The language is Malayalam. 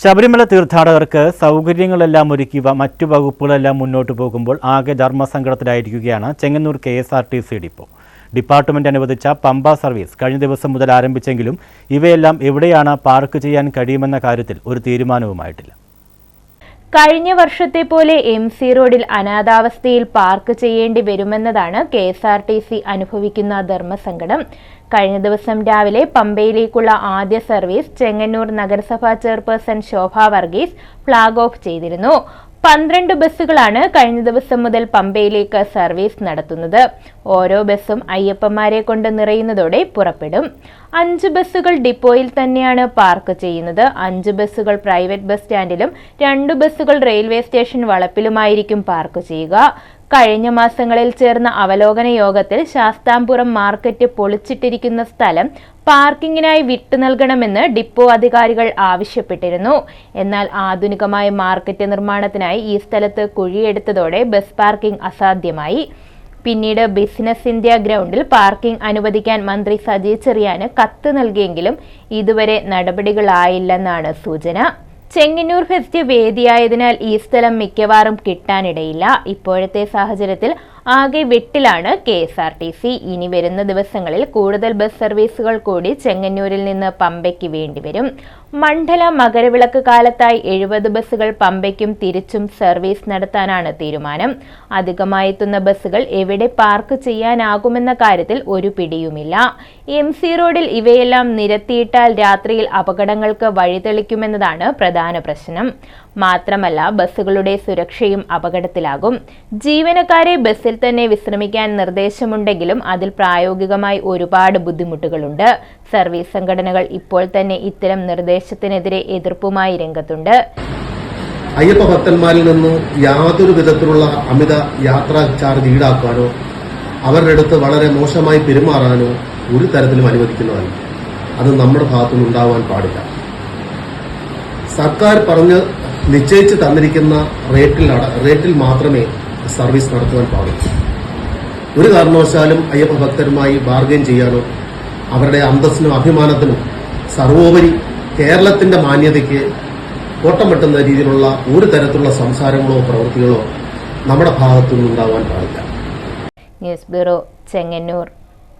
ശബരിമല തീർത്ഥാടകർക്ക് സൗകര്യങ്ങളെല്ലാം ഒരുക്കി മറ്റു വകുപ്പുകളെല്ലാം മുന്നോട്ട് പോകുമ്പോൾ ആകെ ധർമ്മസങ്കടത്തിലായിരിക്കുകയാണ് Chengannur K S R T C depot. Department അനുവദിച്ച പമ്പ സർവീസ് കഴിഞ്ഞ ദിവസം മുതൽ ആരംഭിച്ചെങ്കിലും ഇവയെല്ലാം എവിടെയാണ് പാർക്ക് ചെയ്യാൻ കഴിയുമെന്ന കാര്യത്തിൽ ഒരു തീരുമാനവുമായിട്ടില്ല. കഴിഞ്ഞ വർഷത്തെ പോലെ എം സി റോഡിൽ അനാഥാവസ്ഥയിൽ പാർക്ക് ചെയ്യേണ്ടി വരുമെന്നതാണ് K S R T C അനുഭവിക്കുന്ന ധർമ്മസങ്കടം. കഴിഞ്ഞ ദിവസം രാവിലെ പമ്പയിലേക്കുള്ള ആദ്യ സർവീസ് ചെങ്ങന്നൂർ നഗരസഭാ chairperson Shobha Varghese flag off ചെയ്തിരുന്നു. പന്ത്രണ്ട് ബസ്സുകളാണ് കഴിഞ്ഞ ദിവസം മുതൽ പമ്പയിലേക്ക് സർവീസ് നടത്തുന്നത്. ഓരോ ബസ്സും അയ്യപ്പന്മാരെ കൊണ്ട് നിറയുന്നതോടെ പുറപ്പെടും. അഞ്ച് ബസ്സുകൾ ഡിപ്പോയിൽ തന്നെയാണ് പാർക്ക് ചെയ്യുന്നത്. അഞ്ച് ബസ്സുകൾ പ്രൈവറ്റ് ബസ് സ്റ്റാൻഡിലും രണ്ട് ബസ്സുകൾ റെയിൽവേ സ്റ്റേഷൻ വളപ്പിലുമായിരിക്കും പാർക്ക് ചെയ്യുക. കഴിഞ്ഞ മാസങ്ങളിൽ ചേർന്ന അവലോകന യോഗത്തിൽ ശാസ്താംപുരം മാർക്കറ്റ് പൊളിച്ചിട്ടിരിക്കുന്ന സ്ഥലം പാർക്കിങ്ങിനായി വിട്ടു നൽകണമെന്ന് ഡിപ്പോ അധികാരികൾ ആവശ്യപ്പെട്ടിരുന്നു. എന്നാൽ ആധുനികമായ മാർക്കറ്റ് നിർമ്മാണത്തിനായി ഈ സ്ഥലത്ത് കുഴിയെടുത്തതോടെ ബസ് പാർക്കിംഗ് അസാധ്യമായി. പിന്നീട് ബിസിനസ് ഇന്ത്യ ഗ്രൗണ്ടിൽ പാർക്കിംഗ് അനുവദിക്കാൻ മന്ത്രി സജി ചെറിയാന് കത്ത് നൽകിയെങ്കിലും ഇതുവരെ നടപടികളായില്ലെന്നാണ് സൂചന. ചെങ്ങന്നൂർ ഫെസ്റ്റ് വേദിയായതിനാൽ ഈ സ്ഥലം മിക്കവാറും കിട്ടാനിടയില്ല. ഇപ്പോഴത്തെ സാഹചര്യത്തിൽ ആകെ വെട്ടിലാണ് K S R T C. ഇനി വരുന്ന ദിവസങ്ങളിൽ കൂടുതൽ ബസ് സർവീസുകൾ കൂടി ചെങ്ങന്നൂരിൽ നിന്ന് പമ്പയ്ക്ക് വേണ്ടിവരും. മണ്ഡല മകരവിളക്ക് കാലത്തായി എഴുപത് ബസ്സുകൾ പമ്പയ്ക്കും തിരിച്ചും സർവീസ് നടത്താനാണ് തീരുമാനം. അധികമായി എത്തുന്ന ബസ്സുകൾ എവിടെ പാർക്ക് ചെയ്യാനാകുമെന്ന കാര്യത്തിൽ ഒരു പിടിയുമില്ല. എം സി റോഡിൽ ഇവയെല്ലാം നിരത്തിയിട്ടാൽ രാത്രിയിൽ അപകടങ്ങൾക്ക് വഴിതെളിക്കുമെന്നതാണ് പ്രധാന പ്രശ്നം. മാത്രമല്ല ബസ്സുകളുടെ സുരക്ഷയും അപകടത്തിലാകും. ജീവനക്കാരെ ബസ്സിൽ തന്നെ വിശ്രമിക്കാൻ നിർദ്ദേശമുണ്ടെങ്കിലും അതിൽ പ്രായോഗികമായി ഒരുപാട് ബുദ്ധിമുട്ടുകളുണ്ട്. സർവീസ് സംഘടനകൾ ഇപ്പോൾ തന്നെ ഇത്തരം നിർദ്ദേശത്തിനെതിരെ എതിർപ്പുമായി രംഗത്തുണ്ട്. അയ്യപ്പ ഭക്തന്മാരിൽ നിന്നും യാതൊരു വിധത്തിലുള്ള അമിത യാത്രാ ചാർജ് ഈടാക്കാനോ അവരുടെ അടുത്ത് വളരെ മോശമായി പെരുമാറാനോ ഒരു തരത്തിലും അനുവദിക്കുന്നതല്ല. അത് നമ്മുടെ ഭാഗത്തുനിന്ന് ഉണ്ടാവാൻ പാടില്ല. സർക്കാർ പറഞ്ഞ് നിശ്ചയിച്ച് തന്നിരിക്കുന്ന റേറ്റിൽ റേറ്റിൽ മാത്രമേ സർവീസ് നടത്തുവാൻ പാടുള്ളൂ. ഒരു കാരണവശാലും അയ്യപ്പ ഭക്തരുമായി ബാർഗൈൻ ചെയ്യാനോ അവരുടെ അന്തസ്സിനും അഭിമാനത്തിനും സർവോപരി കേരളത്തിന്റെ മാന്യതയ്ക്ക് കോട്ടം വെട്ടുന്ന രീതിയിലുള്ള ഒരു തരത്തിലുള്ള സംസാരങ്ങളോ പ്രവൃത്തികളോ നമ്മുടെ ഭാഗത്തുനിന്നുണ്ടാവാൻ പാടില്ല. News bureau Chengannur.